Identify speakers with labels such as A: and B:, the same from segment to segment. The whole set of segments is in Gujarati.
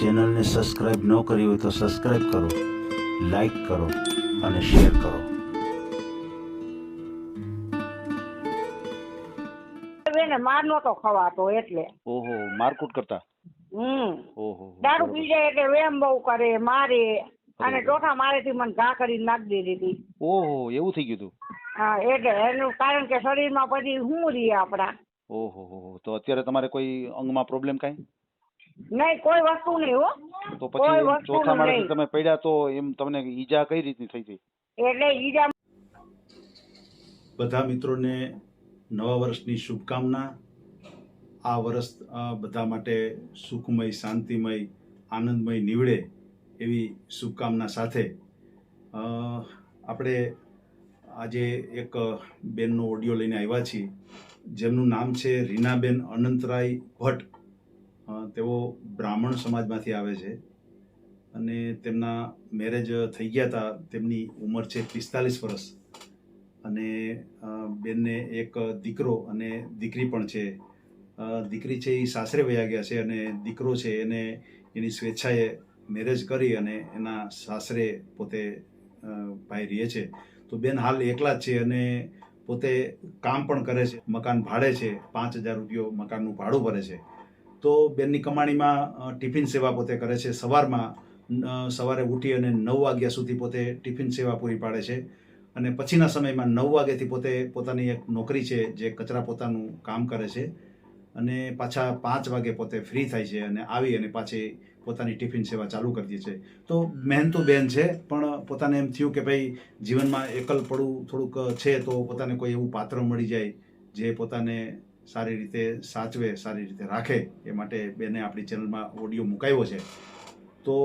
A: ચેનલને સબસ્ક્રાઇબ ન કરી હોય તો સબસ્ક્રાઇબ કરો લાઈક કરો અને શેર કરો.
B: એને માર નતો ખવાતો એટલે.
C: ઓહો મારકૂટ કરતા?
B: હમ.
C: ઓહો
B: દારૂ. પી જાય એટલે વેમ બહુ કરે મારે. અને. ચોથા મારેથી મને ઘા કરી નાખી દીધી
C: ઓહો એવું થઈ ગયું હતું
B: હા એટલે એનું કારણ કે શરીરમાં પછી હું રહીએ આપણા.
C: ઓહો હો હો. તો અત્યારે તમારે કોઈ અંગમાં પ્રોબ્લેમ કાંઈ?
B: નહીં કોઈ વસ્તુ નહીં હો.
C: તો
B: કોઈ
C: પછી
B: વસ્તુનું
C: ચોથા માળેથી
B: નહીં.
C: તમે પડ્યા તો એમ તમને ઈજા કઈ રીતની થઈ હતી?
B: એટલે ઈજા
A: બધા મિત્રોને નવા વર્ષની શુભકામના. આ વર્ષ અ, બધા માટે સુખમય શાંતિમય આનંદમય નીવડે એવી શુભકામના સાથે. અ, આપણે આજે એક બેનનો ઓડિયો લઈને આવ્યા છીએ. જેમનું નામ છે રીનાબેન અનંતરાય ભટ્ટ. તેઓ બ્રાહ્મણ સમાજમાંથી આવે છે અને તેમના મેરેજ થઈ ગયા હતા. તેમની ઉંમર છે પિસ્તાલીસ વર્ષ. અને બેનને એક દીકરો અને દીકરી પણ છે. દીકરી છે એ સાસરે વયા ગયા છે અને દીકરો છે એને એની સ્વેચ્છાએ મેરેજ કરી અને એના સાસરે પોતે ભાઈ રહે છે. તો બેન હાલ એકલા જ છે અને પોતે કામ પણ કરે છે. મકાન ભાડે છે. પાંચ હજાર રૂપિયો મકાનનું ભાડું ભરે છે. તો બેનની કમાણીમાં ટિફિન સેવા પોતે કરે છે. સવારમાં સવારે ઉઠી અને નવ વાગ્યા સુધી પોતે ટિફિન સેવા પૂરી પાડે છે. અને પછીના સમયમાં નવ વાગ્યાથી પોતે પોતાની એક નોકરી છે, જે કચરા પોતાનું કામ કરે છે. અને પાછા પાંચ વાગે પોતે ફ્રી થાય છે અને આવી અને પાછી પોતાની ટિફિન સેવા ચાલુ કરી દે છે. તો મહેનતુ બેન છે, પણ પોતાને એમ થયું કે ભાઈ જીવનમાં એકલ પડવું થોડુંક છે તો પોતાને કોઈ એવું પાત્ર મળી જાય, જે પોતાને સારી રીતે સાચવે, સારી રીતે રાખે, એ માટે બેને આપણી ચેનલમાં ઓડિયો મુકાયો છે. તો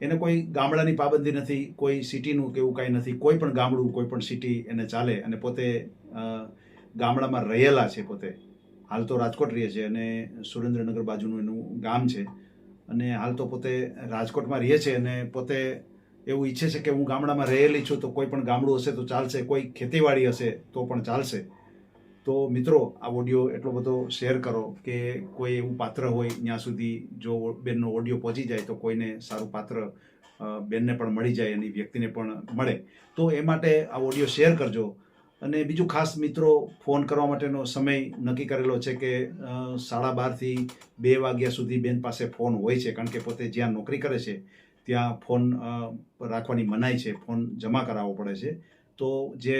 A: એને કોઈ ગામડાની પાબંદી નથી, કોઈ સિટીનું કે એવું કાંઈ નથી, કોઈ પણ ગામડું, કોઈ પણ સિટી એને ચાલે અને પોતે ગામડામાં રહેલા છે પોતે. હાલ તો રાજકોટ રહે છે અને સુરેન્દ્રનગર બાજુનું એનું ગામ છે. અને હાલ તો પોતે રાજકોટમાં રહે છે અને પોતે એવું ઈચ્છે છે કે હું ગામડામાં રહેલી છું તો કોઈ પણ ગામડું હશે તો ચાલશે, કોઈ ખેતીવાડી હશે તો પણ ચાલશે. તો મિત્રો, આ ઓડિયો એટલો બધો શેર કરો કે કોઈ એવું પાત્ર હોય ત્યાં સુધી જો બેનનો ઓડિયો પહોંચી જાય તો કોઈને સારું પાત્ર બેનને પણ મળી જાય એની વ્યક્તિને પણ મળે. તો એ માટે આ ઓડિયો શેર કરજો. અને બીજું ખાસ મિત્રો ફોન કરવા માટેનો સમય નક્કી કરેલો છે કે સાડા બારથી બે વાગ્યા સુધી બેન પાસે ફોન હોય છે. કારણ કે પોતે જ્યાં નોકરી કરે છે, ત્યાં ફોન રાખવાની મનાઈ છે. ફોન જમા કરાવવો પડે છે. તો જે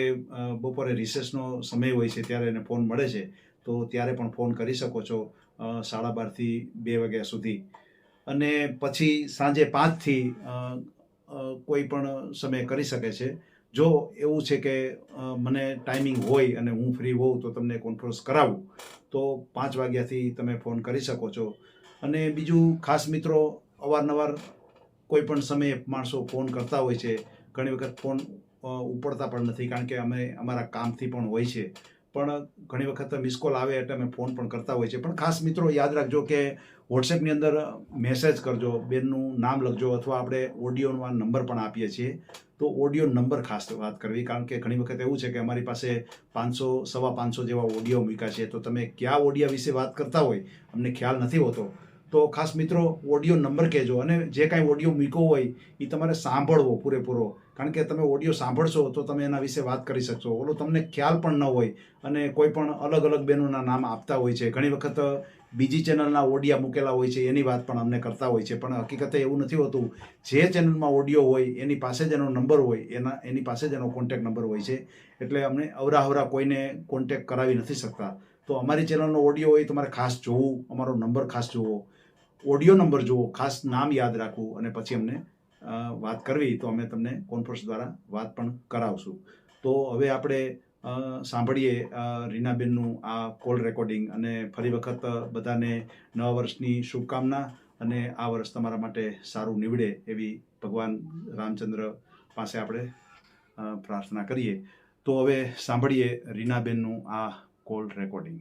A: બપોરે રિસેસનો સમય હોય છે ત્યારે એને ફોન મળે છે, તો ત્યારે પણ ફોન કરી શકો છો સાડા બારથી બે વાગ્યા સુધી. અને પછી સાંજે પાંચથી કોઈ પણ સમય કરી શકે છે. જો એવું છે કે મને ટાઈમિંગ હોય અને હું ફ્રી હોઉં તો તમને કોન્ફરન્સ કરાવું, તો પાંચ વાગ્યાથી તમે ફોન કરી શકો છો. અને બીજું ખાસ મિત્રો, અવારનવાર કોઈ પણ સમયે માણસો ફોન કરતા હોય છે, ઘણી વખત ફોન ઉપડતા પણ નથી કારણ કે અમે અમારા કામથી પણ હોય છે. પણ ઘણી વખત મિસ કોલ આવે એટલે અમે ફોન પણ કરતા હોય છે. પણ ખાસ મિત્રો યાદ રાખજો કે વોટ્સએપની અંદર મેસેજ કરજો, બેનનું નામ લખજો અથવા આપણે ઓડિયોનો નંબર પણ આપીએ છીએ. તો ઓડિયો નંબર ખાસ વાત કરવી કારણ કે ઘણી વખત એવું છે કે અમારી પાસે પાંચસો, સવા પાંચસો જેવા ઓડિયો મૂક્યા છે. તો તમે કયા ઓડિયા વિશે વાત કરતા હોય? અમને ખ્યાલ નથી હોતો. તો ખાસ મિત્રો ઓડિયો નંબર કહેજો અને જે કાંઈ ઓડિયો મૂક્યો હોય, એ તમારે સાંભળવો પૂરેપૂરો. કારણ કે તમે ઓડિયો સાંભળશો, તો તમે એના વિશે વાત કરી શકશો. ઓલો તમને ખ્યાલ પણ ન હોય અને કોઈ પણ અલગ અલગ બહેનોના નામ આપતા હોય છે. ઘણી વખત બીજી ચેનલના ઓડિયા મૂકેલા હોય છે, એની વાત પણ અમને કરતા હોય છે. પણ હકીકતે એવું નથી હોતું, જે ચેનલમાં ઓડિયો હોય, એની પાસે જ એનો નંબર હોય, એના, એની પાસે જ એનો કોન્ટેક નંબર હોય છે. એટલે અમને અવરાહવરા કોઈને કોન્ટેક કરાવી નથી શકતા. તો અમારી ચેનલનો ઓડિયો હોય તમારે ખાસ જોવું, અમારો નંબર ખાસ જોવો. ઓડિયો નંબર જુઓ, ખાસ નામ યાદ રાખવું અને પછી અમને વાત કરવી તો અમે તમને કોન્ફરન્સ દ્વારા વાત પણ કરાવશું. તો હવે આપણે સાંભળીએ રીનાબેનનું આ કોલ રેકોર્ડિંગ અને ફરી વખત બધાને નવા વર્ષની શુભકામના અને આ વર્ષ તમારા માટે સારું નીવડે એવી ભગવાન રામચંદ્ર પાસે આપણે પ્રાર્થના કરીએ. તો હવે સાંભળીએ રીનાબેનનું આ કોલ રેકોર્ડિંગ.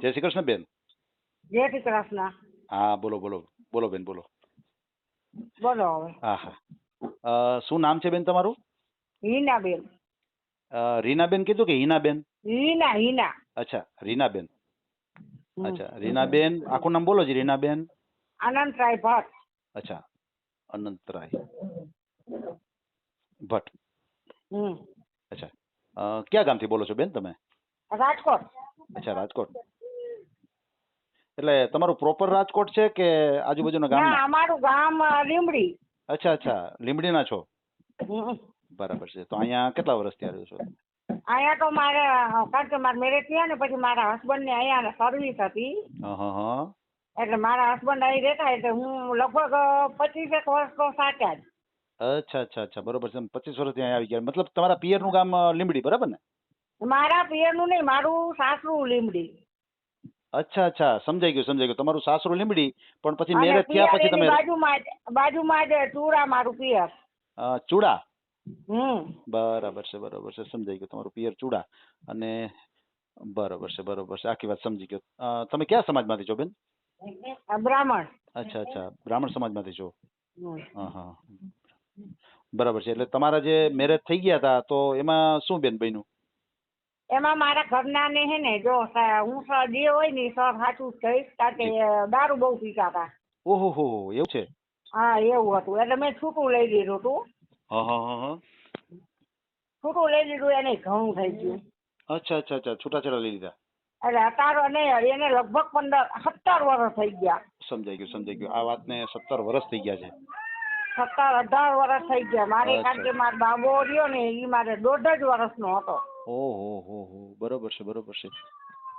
A: જય શ્રી કૃષ્ણ બેન.
B: જય શ્રી કૃષ્ણ.
A: હા બોલો બોલો બોલો બેન બોલો.
B: બોલો હવે.
A: હા હા. શું નામ છે બેન તમારું?
B: હિનાબેન.
A: રીનાબેન કીધું કે હિનાબેન?
B: હિના હિના.
A: અચ્છા રીનાબેન. અચ્છા રીનાબેન આખું નામ બોલો જી રીનાબેન.
B: અનંતરાય ભટ્ટ.
A: અચ્છા અનંતરાય. ભટ્ટ.
B: હમ.
A: અચ્છા. ક્યાં ગામથી બોલો છો બેન તમે?
B: રાજકોટ.
A: અચ્છા રાજકોટ. એટલે તમારું પ્રોપર રાજકોટ છે કે આજુબાજુના
B: ના
A: ગામના?
B: અમારું ગામ અ, લીમડી
A: અચ્છા અચ્છા. લીમડીના છો?
B: હમ.
A: બરાબર છે. તો અહીંયા કેટલા વર્ષથી આવ્યો છો?
B: અહીંયા તો મારે અ, કારણ કે મારા મેરેજ થયા ને પછી મારા હસબન્ડ ને અહીંયા સર્વિસ હતી.
A: હા હા હા
B: એટલે મારા હસબન્ડ અહીં રહેતા એટલે હું લગભગ પચીસ એક વર્ષ તો સાચા જ.
A: અચ્છા અચ્છા અચ્છા. બરોબર છે. પચીસ વર્ષથી અહીંયા આવી ગયા. મતલબ તમારા પિયરનું ગામ અ, લીંબડી બરાબર ને?
B: મારા પિયરનું નહીં મારું સાસરું લીમડી
A: અચ્છા અચ્છા. સમજાઈ ગયું સમજાઈ ગયું. તમારું સાસરું લીંબડી પણ પછી
B: અને
A: મેરેજ થયા
B: પિયર
A: પછી
B: એની
A: તમે
B: બાજુમાં જ બાજુમાં જ ચૂરા મારું પિયર.
A: અ, ચૂડા?
B: હમ.
A: બરાબર છે બરોબર છે. સમજાઈ ગયું તમારું પિયર ચૂડા. અને બરોબર છે બરાબર છે. આખી વાત સમજી ગયો. અ, તમે કયા સમાજમાંથી છો બેન?
B: આ બ્રાહ્મણ.
A: અચ્છા અચ્છા. બ્રાહ્મણ સમાજમાંથી છો?
B: હમ.
A: હા હા બરાબર છે. એટલે તમારા જે મેરેજ થઈ ગયા હતા તો એમાં શું બેન બન્યું?
B: એમાં મારા ઘરના ને હે ને જો હું જે હોય ને સર સાચું કહીશ કારણ કે દારૂ બહુ પીતા હતા.
A: ઓહો હો એવું છે?
B: હા એવું હતું. એટલે મેં છૂટું લઈ લીધું હતું. છૂટું લઈ લીધું એને ઘણું થઈ ગયું.
A: અચ્છા અચ્છા અચ્છા છૂટાછેડા લઈ લીધા.
B: એટલે અત્યારે ને એને લગભગ પંદર સત્તર વર્ષ થઈ ગયા.
A: સમજાઈ ગયું સમજાઈ ગયું. આ વાતને સત્તર વર્ષ થઈ ગયા છે.
B: સત્તર અઢાર વર્ષ થઈ ગયા. મારે. કારણ કે મારો બાબો રહ્યો ને એ મારે દોઢ જ વર્ષનો હતો.
A: ઓહો હો હો. બરોબર છે બરોબર છે.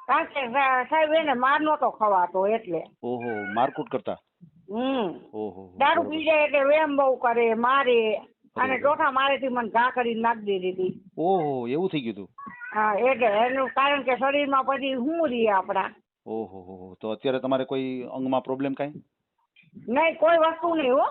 B: કારણ કે સાહેબ એને માર નતો ખવાતો એટલે.
A: ઓહો મારકૂટ કરતા?
B: હમ.
A: ઓહો
B: દારૂ પી જાય એટલે વેમ બહુ કરે મારે. અને. ચોથા મારેથી મને ઘા કરી નાખી દીધી
A: ઓહો એવું થઈ ગયું હતું?
B: હા એટલે એનું કારણ કે શરીરમાં પછી હું રહીએ આપણા.
A: ઓહો હો હો. તો અત્યારે તમારે કોઈ અંગમાં પ્રોબ્લેમ કાંઈ?
B: નહીં કોઈ વસ્તુ નહીં હો.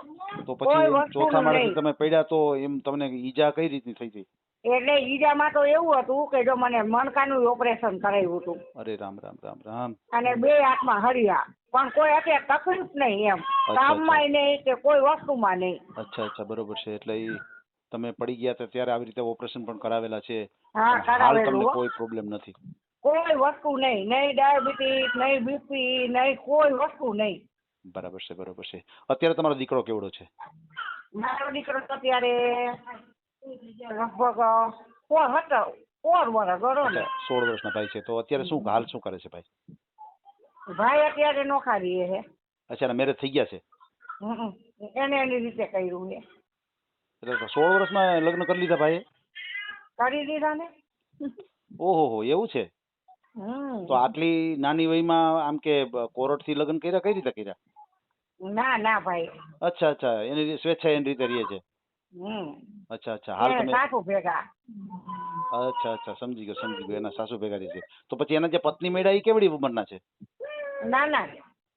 A: તો પછી ચોથા માળેથી તમે પડ્યા તો એમ તમને ઈજા કઈ રીતની થઈ હતી?
B: એટલે ઈજામાં તો એવું હતું કે જો મને મણકાનું ઓપરેશન કરાવ્યું હતું.
A: અરે રામ રામ રામ રામ.
B: અને બે હાથમાં હરિયા પણ કોઈ અત્યારે તકલીફ નહીં એમ. કામમાં નહીં કે કોઈ વસ્તુમાં નહીં.
A: અચ્છા અચ્છા. બરોબર છે. એટલે ઈ તમે પડી ગયા હતા ત્યારે આવી રીતે ઓપરેશન પણ કરાવેલા છે.
B: હા
A: હાલ તમને કોઈ પ્રોબ્લેમ નથી.
B: કોઈ વસ્તુ નહીં. નહીં ડાયાબિટીસ નહીં બીપી નહીં કોઈ વસ્તુ નહીં.
A: બરાબર છે બરોબર છે. અત્યારે તમારો દીકરો કેવડો છે?
B: મારો દીકરો તો અત્યારે લગભગ ફોર હતો ફોર વર્ષ ગણો ને.
A: સોળ વર્ષના ભાઈ છે તો અત્યારે શું હાલ શું કરે છે ભાઈ?
B: ભાઈ અત્યારે નોખા રહીએ છે
A: અચ્છા એના મેરેજ થઈ ગયા છે?
B: એને એની રીતે કર્યું છે.
A: એટલે સોળ વર્ષમાં લગ્ન કરી લીધા ભાઈએ?
B: કરી દીધા ને.
A: ઓહો હો એવું છે? તો આટલી નાની વયમાં આમ કે કોર્ટથી લગ્ન કર્યા કઈ રીતે કર્યા?
B: ના ના ભાઈ.
A: અચ્છા અચ્છા. એની સ્વેચ્છા એની રીતે રહે છે. અચ્છા અચ્છા. હાલ તમે
B: સાસુ ભેગા.
A: અચ્છા અચ્છા. સમજી ગયો સમજી ગયો. એના સાસુ ભેગા રહેશે તો પછી એના જે પત્ની મેળા એ કેવડી ઉંમરના છે?
B: ના ના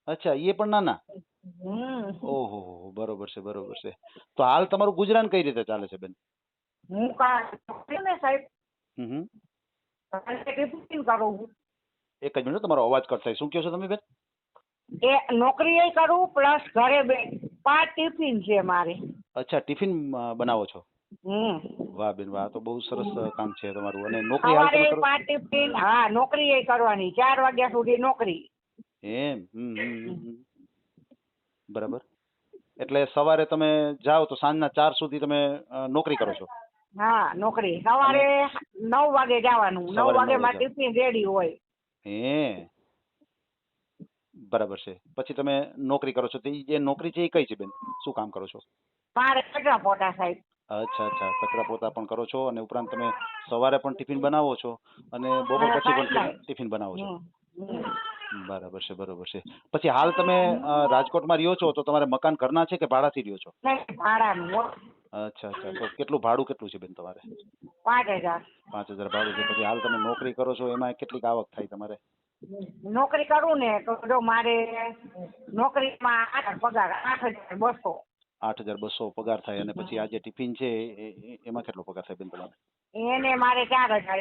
A: અચ્છા એ પણ નાના? ઓહો બરોબર છે બરોબર છે. તો હાલ તમારું ગુજરાન કઈ રીતે ચાલે છે બેન?
B: હું કા ને સાહેબ.
A: હમ હમ.
B: કરું.
A: એક જ મિનિટ તમારો અવાજ કટ થાય. શું કહો છો તમે બેન?
B: એ નોકરી એ કરું પ્લસ ઘરે બે પાંચ ટિફિન છે મારે.
A: અચ્છા ટિફિન બનાવો છો?
B: હમ.
A: વાહ બેન વાહ તો બહુ સરસ કામ છે તમારું. અને નોકરી હાલ
B: સવારે
A: તમે કરો
B: પાંચ ટિફિન હા નોકરી એ કરવાની ચાર વાગ્યા સુધી નોકરી.
A: એમ હમ, હમ, હમ, હમ. બરાબર. એટલે સવારે તમે જાઓ તો સાંજના ચાર સુધી તમે અ, નોકરી કરો છો?
B: હા નોકરી. સવારે નવ વાગે જવાનું. નવ વાગે માં. ટિફિન રેડી હોય.
A: હે બરાબર છે. પછી તમે નોકરી કરો છો. તો ઈ જે નોકરી છે એ કઈ છે બેન? શું કામ કરો છો?
B: મારે કચરા પોતા સાહેબ.
A: અચ્છા અચ્છા. કચરા પોતા પણ કરો છો અને ઉપરાંત તમે સવારે પણ ટિફિન બનાવો છો અને બપોર પછી પણ ટિફિન બનાવો છો. બરાબર છે બરાબર છે. પછી હાલ તમે રાજકોટમાં રહ્યો છો તો તમારે મકાન ઘરના છે કે ભાડાથી રહ્યો છો. અચ્છા અચ્છા. તો કેટલું ભાડું કેટલું છે બેન તમારે?
B: પાંચ હજાર.
A: પાંચ હજાર ભાડું છે. પછી હાલ તમે નોકરી કરો છો એમાં કેટલીક આવક થાય તમારે?
B: નોકરી કરું ને તો જો મારે નોકરીમાં આઠ પગાર આઠ હજાર બસો.
A: આઠ હજાર બસો પગાર થાય અને પછી આ જે ટિફિન છે એ- એમાં કેટલો પગાર થાય બેન તમારે?
B: એને મારે ચાર હજાર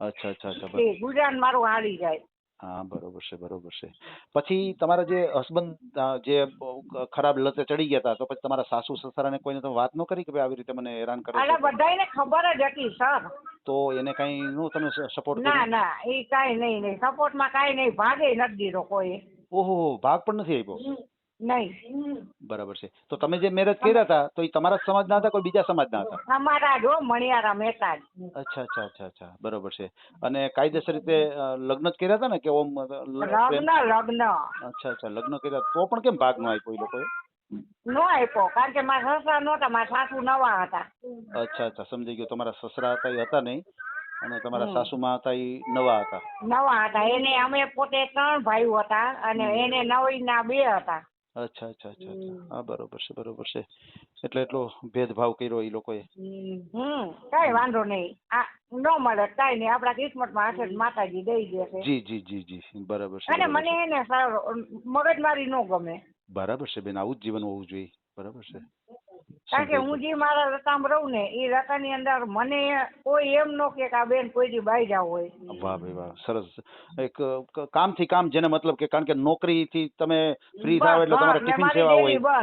A: અચ્છા અચ્છા અચ્છા
B: તે
A: બરાબર
B: મારું હારી જાય.
A: હા બરોબર છે બરોબર છે. પછી તમારા જે હસબન્ડ જે બહુ ખરાબ લતે ચડી ગયા હતા તો પછી તમારા સાસુ સસરાને કોઈને તમે વાત ન કરી કે ભાઈ આવી રીતે મને હેરાન કરે
B: એટલે
A: છે
B: બધાયને ખબર જ હતી સર.
A: તો એને કઈ નું તમે સપોર્ટ
B: ના
A: કર્યો?
B: ના એ કાંઈ નહીં નહીં. સપોર્ટમાં કાંઈ નહીં. ભાગે નથી દીધો કોઈ
A: ઓહો ભાગ પણ નથી આપ્યો?
B: નહીં.
A: બરાબર છે. તો તમે જે મેરેજ કર્યા હતા તો એ તમારા સમાજના હતા કોઈ બીજા સમાજના હતા?
B: અમારા જો મણિયારા મહેતા
A: અચ્છા અચ્છા અચ્છા અચ્છા. બરાબર છે. અને કાયદેસર રીતે લગ્ન જ કર્યા હતા ને કે ઓમ
B: લગ્ન લગ્ન.
A: અચ્છા અચ્છા લગ્ન કર્યા તો પણ કેમ ભાગ ન આપ્યો એ લોકોએ?
B: નો આપ્યો કારણ કે મારા સસરા નહોતા મારા સાસુ નવા હતા.
A: અચ્છા અચ્છા સમજી ગયો. તમારા સસરા હતા એ હતા નહીં અને તમારા
B: સાસુ
A: સાસુમાં હતા એ નવા હતા.
B: નવા હતા. એને અમે પોતે ત્રણ ભાઈઓ હતા અને એને નવીના બે હતા.
A: અચ્છા અચ્છા અચ્છા અચ્છા. હા બરોબર છે બરોબર છે. એટલે એટલો ભેદભાવ કર્યો એ લોકોએ.
B: હમ કઈ વાંધો નહીં. આ ન મળે કઈ નહીં. આપણા કિસ્મતમાં હશે તો માતાજી દઈ દેશે
A: જી જી જી જી. બરાબર છે
B: અને મને. એને મગજમારી ન ગમે.
A: બરાબર છે બેન. આવું જ જીવન હોવું જોઈએ. બરાબર છે.
B: કારણ કે હું જે મારા રતામ રહું ને એ રતાની અંદર મને કોઈ એમ નો કે આ બેન કોઈ દી બાઈ જાવ હોય.
A: વાહ ભાઈ વાહ સરસ એક કામથી કામ જેને મતલબ કે કારણ કે નોકરી થી તમે ફ્રી થાવ એટલે તમારે ટિફિન સેવા હોય.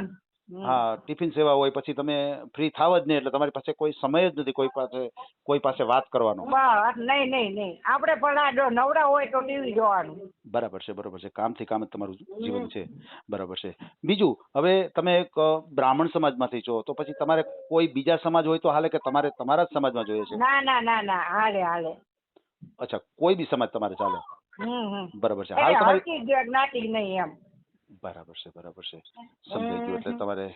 A: હા ટિફિન સેવા હોય પછી તમે ફ્રી થાવ જ નહીં એટલે તમારી પાસે કોઈ સમય જ નથી કોઈ પાસે કોઈ પાસે વાત કરવાનો.
B: બસ નહીં નહીં નહીં. આપણે ભલા જો નવરા હોય તો ટીવી જોવાનું.
A: બરાબર છે બરાબર છે. કામથી કામ જ તમારું જીવન છે. બરાબર છે. બીજું હવે તમે એક બ્રાહ્મણ સમાજમાંથી છો તો પછી તમારે કોઈ બીજા સમાજ હોય તો હાલે કે તમારે તમારા જ સમાજમાં જોઈએ છે?
B: ના ના ના ના. હાલે હાલે.
A: અચ્છા કોઈ બી સમાજ તમારે ચાલે? બરાબર છે. હાલ તમારી
B: જ્ઞાતિ નહીં એમ.
A: બરાબર છે બરાબર છે. સમજાઈ ગયું એટલે તમારે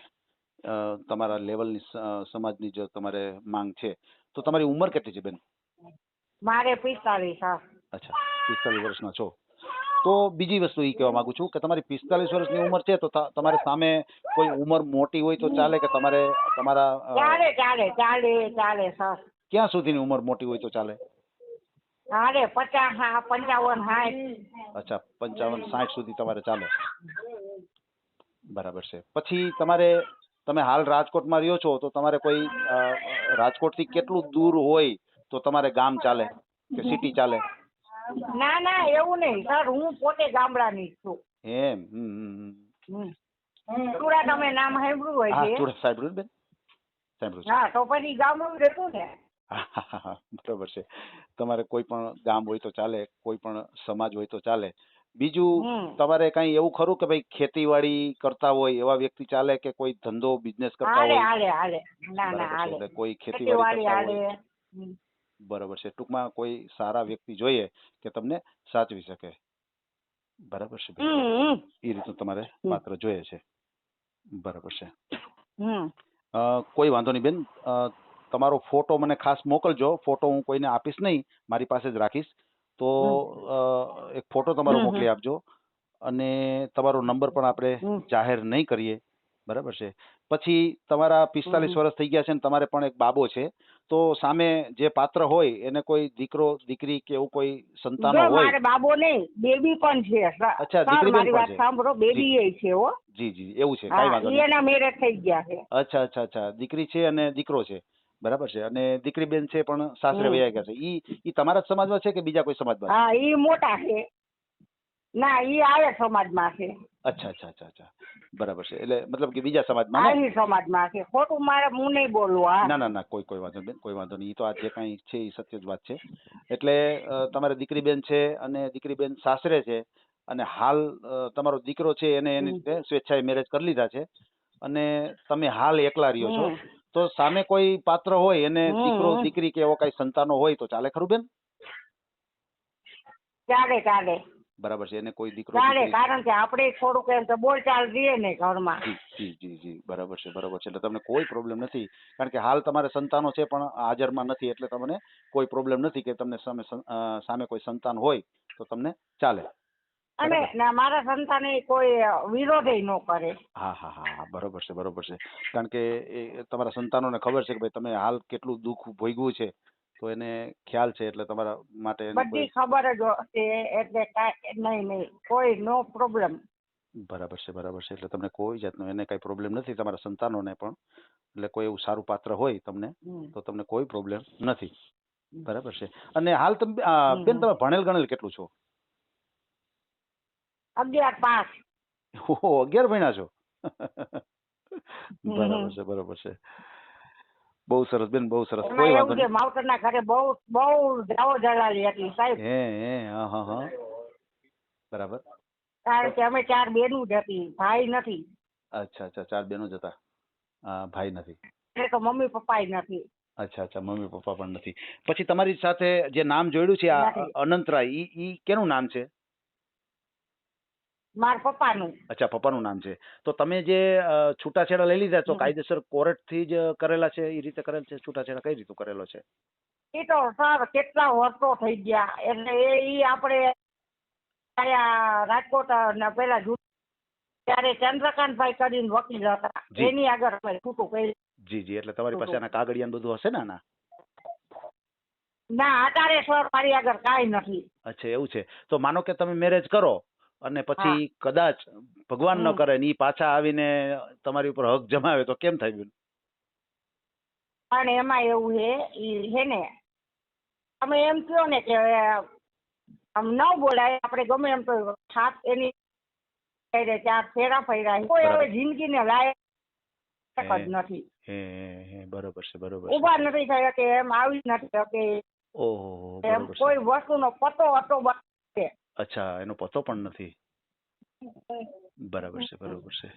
A: તમારા લેવલની સમાજની જો તમારે માંગ છે તો તમારી ઉંમર કેટલી છે બેન?
B: મારે પિસ્તાલીસ હા.
A: અચ્છા પિસ્તાલીસ વર્ષના છો. તો બીજી વસ્તુ એ કહેવા માંગુ છું કે તમારી પિસ્તાલીસ વર્ષની ઉંમર છે તો તમારે સામે કોઈ ઉંમર મોટી હોય તો ચાલે કે તમારે તમારા
B: ચાલે ચાલે ચાલે ચાલે સર.
A: ક્યાં સુધીની ઉંમર મોટી હોય તો ચાલે?
B: હાલે પચાસ હા પંચાવન સાઠ
A: અચ્છા પંચાવન સાઠ સુધી તમારે ચાલે. બરાબર છે. પછી તમારે તમે હાલ રાજકોટમાં રહ્યો છો તો તમારે કોઈ રાજકોટથી કેટલું દૂર હોય તો તમારે ગામ ચાલે કે સિટી ચાલે?
B: ના ના એવું નહીં. સર હું પોતે ગામડાની છું.
A: એમ હમ.
B: સુરત તમે નામ સાંભળ્યું હોય
A: હા
B: છે.
A: સાંભળ્યું બેન. સાંભળ્યું
B: હા તો પછી ગામડું રહેતું ને.
A: હા, હા, હા, હા, બરોબર છે. તમારે કોઈ પણ ગામ હોય તો ચાલે કોઈ પણ સમાજ હોય તો ચાલે. બીજું
B: હમ.
A: તમારે કઈ એવું ખરું કે ભાઈ ખેતીવાડી કરતા હોય એવા વ્યક્તિ ચાલે કે કોઈ ધંધો બિઝનેસ કરતા
B: હાલે
A: હોય?
B: હાલે હાલે. ના ના
A: બરાબર છે.
B: હાલે.
A: એટલે કોઈ
B: ખેતીવાડી
A: ખેતીવાડી કરતા
B: હાલે.
A: હોય.
B: હમ.
A: બરાબર છે. ટૂંકમાં કોઈ સારા વ્યક્તિ જોઈએ કે તમને સાચવી શકે. બરાબર છે બેન?
B: હમ.
A: એ રીતનું તમારે
B: હમ.
A: પાત્ર જોઈએ છે. બરાબર છે.
B: હમ.
A: અ, કોઈ વાંધો નહીં બેન. અ, તમારો ફોટો મને ખાસ મોકલજો. ફોટો હું કોઈને આપીશ નહીં મારી પાસે જ રાખીશ. તો અ, એક ફોટો તમારો
B: હમ, હમ.
A: મોકલી આપજો અને તમારો નંબર પણ આપણે
B: હમ.
A: જાહેર નહીં કરીએ. બરાબર છે? પછી તમારા પિસ્તાલીસ
B: હમ.
A: વર્ષ થઈ ગયા છે ને તમારે પણ એક બાબો છે. તો સામે જે પાત્ર હોય એને કોઈ દીકરો દીકરી કે એવું કોઈ સંતાનો હોય
B: મારે બાબો નહીં. બેબી પણ છે. સર
A: અચ્છા,
B: સર, મારી
A: પણ
B: વાત
A: છે.
B: સાંભળો બેબી એ છે હો.
A: જી જી એવું છે. કાંઈ
B: હા
A: વાંધો
B: ઈ
A: નહીં.
B: એના મેરેજ થઈ ગયા છે.
A: અચ્છા અચ્છા અચ્છા. દીકરી છે અને દીકરો છે. બરાબર છે. અને દીકરી બેન છે પણ સાસરે. વયા ગયા છે. ઈ ઈ તમારા જ સમાજમાં છે કે બીજા કોઈ સમાજમાં
B: હા ઈ મોટા છે. ના ઈ આવે સમાજમાં છે.
A: અચ્છા અચ્છા અચ્છા અચ્છા. બરાબર છે. એટલે મતલબ કે બીજા સમાજમાં ને?
B: આહિર સમાજમાં છે. ખોટું મારે હું નહીં બોલવું હા.
A: ના ના ના કોઈ કોઈ વાંધો નહીં કોઈ વાંધો નહીં. ઈ તો આ જે કાંઈ છે ઈ સત્ય જ વાત છે. એટલે તમારે દીકરી બેન છે અને દીકરી બેન સાસરે છે અને હાલ તમારો દીકરો છે એને એની સ્વેચ્છાએ મેરેજ કરી લીધા છે. અને તમે હાલ એકલા રહ્યો છો. તો સામે કોઈ પાત્ર હોય એને દીકરો દીકરી કે એવો કઈ સંતાનો હોય તો ચાલે ખરું બેન?
B: ચાલે ચાલે.
A: બરાબર છે એને કોઈ દીકરો
B: ચાલે કારણ કે આપણે થોડુંક એમ તો બોલચાલ રહીએ ને ઘરમાં.
A: જી જી જી જી બરાબર છે બરાબર છે. એટલે તમને કોઈ પ્રોબ્લેમ નથી કારણ કે હાલ તમારે સંતાનો છે પણ હાજરમાં નથી એટલે તમને કોઈ પ્રોબ્લેમ નથી કે તમને સામે સામે કોઈ સંતાન હોય તો તમને ચાલે.
B: અને મારા સંતાને કોઈ વિરોધ ન કરે.
A: હા હા હા બરોબર છે બરોબર છે. કારણ કે તમારા સંતાનોને ખબર છે કે ભાઈ તમે હાલ કેટલું દુઃખ ભોગવ્યું છે તો એને ખ્યાલ છે એટલે તમારા માટે
B: બધી ખબર જ છે એટલે નહીં નહીં કોઈ નો પ્રોબ્લેમ.
A: બરાબર છે બરાબર છે એટલે તમને કોઈ જાતનો એને કઈ પ્રોબ્લેમ નથી તમારા સંતાનોને પણ. એટલે કોઈ એવું સારું પાત્ર હોય તમને તો તમને કોઈ પ્રોબ્લેમ નથી. બરાબર છે. અને હાલ તમે બેન તમે ભણેલ ગણેલ કેટલું છો?
B: અગિયાર પાંચ.
A: ઓહો અગિયાર ભણ્યા છો? બરાબર છે બરાબર છે. બહુ સરસ બેન બહુ સરસ. કોઈ વાંધો
B: એવું
A: માવતર
B: ના ઘરે બહુ બહુ જાવો જલાલી એટલી સાહેબ.
A: હે હે હા હા હા. બરાબર.
B: કારણ કે અમે ચાર બેનું જ હતી ભાઈ નથી.
A: અચ્છા અચ્છા ચાર બેનો જ હતા. હા ભાઈ નથી.
B: એટલે તો મમ્મી પપ્પા નથી.
A: અચ્છા અચ્છા મમ્મી પપ્પા પણ નથી. પછી તમારી સાથે જે નામ જોડ્યું છે આ અનંતરાય ઈ ઈ કેનું નામ છે?
B: મારા પપ્પાનું.
A: અચ્છા પપ્પાનું નામ છે. તો તમે જે છૂટાછેડા લઈ લીધા તો કાયદેસર કોર્ટથી જ કરેલા છે એ રીતે કરેલ છે? છૂટાછેડા કઈ રીતે કરેલો છે?
B: એ તો સર કેટલા વર્ષો થઈ ગયા એટલે એ ઈ આપણે રાજકોટ પેલા ત્યારે ચંદ્રકાંતભાઈ કરીને વકીલ હતા. એની આગળ અમે છૂટું કરી
A: જી જી એટલે તમારી પાસે. આના કાગળિયા બધું હશે ને આના?
B: ના અત્યારે સર મારી આગળ કાંઈ નથી.
A: અચ્છા એવું છે. તો માનો કે તમે મેરેજ કરો. અને પછી કદાચ ભગવાન ન કરે ને ઈ પાછા આવીને તમારી ઉપર હક જમાવે તો કેમ થાય
B: પણ એમાં એવું છે ઈ છે ને તમે એમ કહો ને કે આમ ન બોલાય આપણે ગમે એમ તો સાત એની ચાર ફેરા ફેરા કોઈ હવે. જિંદગીને લાયક જ નથી.
A: હે હે, હે બરોબર છે બરોબર
B: ઊભા નથી થયા કે એમ આવી નથી શકે
A: ઓહો
B: એમ કોઈ વસ્તુનો પતો હતો
A: અચ્છા એનો પતો પણ નથી. બરાબર છે બરોબર છે.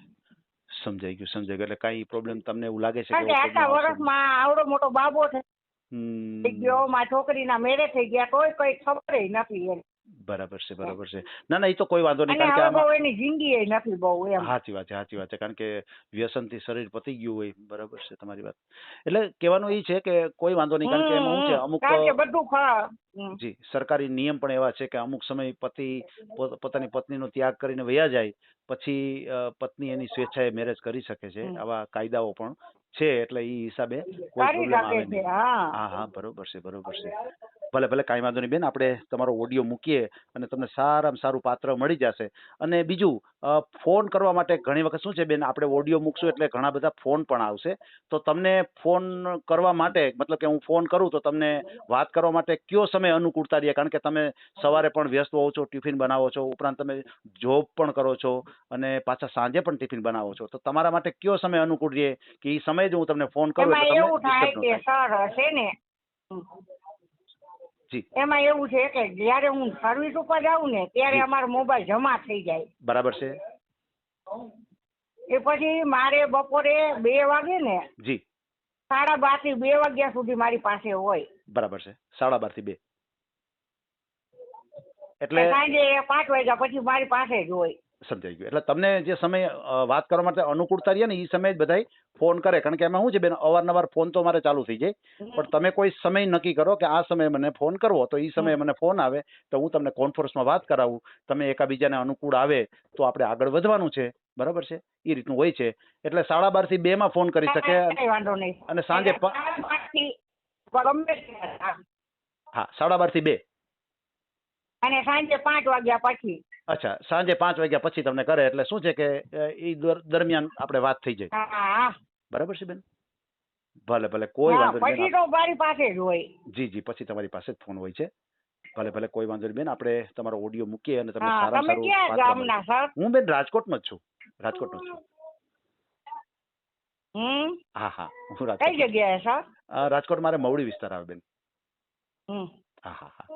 A: સમજાઈ ગયું સમજાઈ ગયું. એટલે કાંઈ પ્રોબ્લેમ તમને એવું લાગે છે
B: કે આટલા વર્ષમાં આવડો મોટો બાબો થઈ ગયો માં છોકરીના મેરેજ થઈ ગયા તોય કઈ ખબર નથી એમ.
A: બરાબર છે બરાબર છે. ના ના એ તો કોઈ વાંધો નહીં
B: અને
A: કારણ કે
B: હવે
A: આમાં
B: એની જિંદગી નથી બહુ એમ.
A: સાચી વાત છે સાચી વાત છે કારણ કે વ્યસનથી શરીર પતી ગયું હોય બરાબર છે તમારી વાત. એટલે કહેવાનું એ છે કે કોઈ વાંધો નહીં કારણ કે એમાં શું છે
B: હમ,
A: અમુક
B: કારણ કે બધું ખ- હમ.
A: જી સરકારી નિયમ પણ એવા છે કે અમુક સમય પતિ પો- પોતાની પત્નીનો ત્યાગ કરીને વયા જાય પછી અ, પત્ની એની સ્વેચ્છાએ મેરેજ કરી શકે છે
B: હમ.
A: આવા કાયદાઓ પણ છે એટલે એ હિસાબે કોઈ
B: કરી
A: પ્રોબ્લેમ આવે
B: છે
A: નહીં.
B: હા.
A: હા હા બરોબર છે બરોબર છે. ભલે ભલે કાંઈ વાંધો નહીં બેન આપણે તમારો ઓડિયો મૂકીએ અને તમને સારામાં સારું પાત્ર મળી જશે. અને બીજું ફોન કરવા માટે ઘણી વખત શું છે બેન આપણે ઓડિયો મૂકશું એટલે ઘણા બધા ફોન પણ આવશે. તો તમને ફોન કરવા માટે મતલબ કે હું ફોન કરું તો તમને વાત કરવા માટે કયો સમય અનુકૂળતા રહે કારણ કે તમે સવારે પણ વ્યસ્ત હોવ છો ટિફિન બનાવો છો ઉપરાંત તમે જોબ પણ કરો છો અને પાછા સાંજે પણ ટિફિન બનાવો છો. તો તમારા માટે કયો સમય અનુકૂળ રહે કે એ સમયે જ હું તમને ફોન કરું એટલે તમને
B: થાય
A: ન
B: કે
A: થાય.
B: એમાં એવું છે કે જ્યારે હું સર્વિસ ઉપર જાઉં ને ત્યારે અમારો મોબાઈલ જમા થઈ જાય.
A: બરાબર છે.
B: એ પછી મારે બપોરે બે વાગે ને
A: જી.
B: સાડા બારથી બે વાગ્યા સુધી મારી પાસે હોય.
A: બરાબર છે. સાડા બારથી બે. એટલે
B: સાંજે પાંચ વાગ્યા પછી મારી પાસે જ હોય.
A: સમજાઈ ગયું. એટલે તમને જે સમય વાત કરવા માટે અનુકૂળતા રહે ને એ સમયે જ બધાય ફોન કરે. કારણ કે એમાં શું છે બેન અવારનવાર ફોન તો મારે ચાલુ થઈ જાય. પણ તમે કોઈ સમય નક્કી કરો કે આ સમયે મને ફોન કરવો તો એ સમયે મને ફોન આવે તો હું તમને કોન્ફરન્સમાં વાત કરાવું. તમે એકાબીજાને અનુકૂળ આવે તો આપણે આગળ વધવાનું છે. બરાબર છે? એ રીતનું હોય છે. એટલે સાડા બારથી બે માં ફોન કરી શકે અને સાંજે.
B: હા
A: સાડા બારથી બે.
B: અને સાંજે પાંચ વાગ્યા પછી.
A: અચ્છા સાંજે પાંચ વાગ્યા પછી તમને કરે એટલે શું છે કે એ દરમિયાન આપણે વાત થઈ જાય. બરાબર છે બેન? ભલે ભલે કોઈ વાંધો નહીં
B: પછી તો મારી પાસે જ હોય.
A: જી જી પછી તમારી પાસે જ ફોન હોય છે. ભલે ભલે કોઈ વાંધો નહીં બેન આપણે તમારો ઓડિયો મૂકીએ અને તમને
B: સારા
A: સારામાં
B: તમે
A: સારું
B: ક્યાં ગામના સર?
A: હું બેન રાજકોટમાં જ છું. રાજકોટમાં છું.
B: હમ?
A: હા હા હું
B: કઈ
A: રાજકોટ
B: જગ્યાએ સર?
A: રાજકોટ મારે મવડી વિસ્તાર આવે બેન. હા હા હા.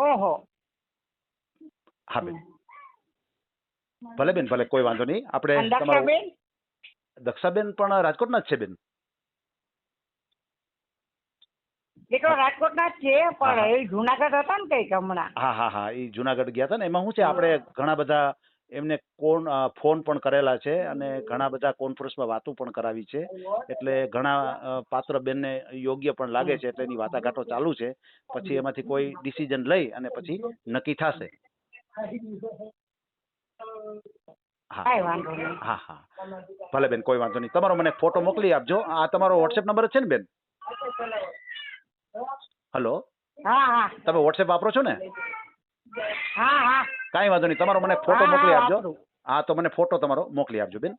B: ઓહો.
A: હા બેન. ભલે બેન ભલે કોઈ વાંધો નહીં. આપણે
B: દક્ષાબેન?
A: પણ રાજકોટના જ છે બેન.
B: તો રાજકોટના જ છે. પણ એ જુનાગઢ હતા ને કંઈક હમણાં.
A: હા હા હા એ જુનાગઢ ગયા હતા ને. એમાં શું છે આપણે ઘણા બધા એમને કોણ ફોન પણ કરેલા છે અને ઘણા બધા કોન્ફરન્સમાં વાતો પણ કરાવી છે. એટલે ઘણા પાત્ર બેનને યોગ્ય પણ લાગે છે એટલે એની વાટાઘાટો ચાલુ છે. પછી એમાંથી કોઈ ડિસિઝન લઈ અને પછી નક્કી થશે.
C: હા.
B: વાંધો નહીં.
C: હા હા. ભલે બેન કોઈ વાંધો નહીં. તમારો મને ફોટો મોકલી આપજો. આ તમારો વોટ્સએપ નંબર છે ને બેન? હલો?
B: હા હા.
C: તમે વોટ્સએપ વાપરો છો ને?
B: હા હા.
C: કાંઈ વાંધો નહીં. તમારો મને ફોટો મોકલી આપજો. હા તો મને ફોટો તમારો મોકલી આપજો બેન.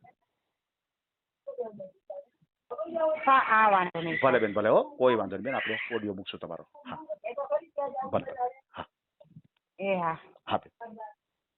B: હા હા વાંધો નહીં.
C: ભલે બેન ભલે હો. કોઈ વાંધો નહીં બેન. આપણે ઓડિયો મૂકશું તમારો. હા. ભલે. હા.
B: એ હા.
C: હા બેન.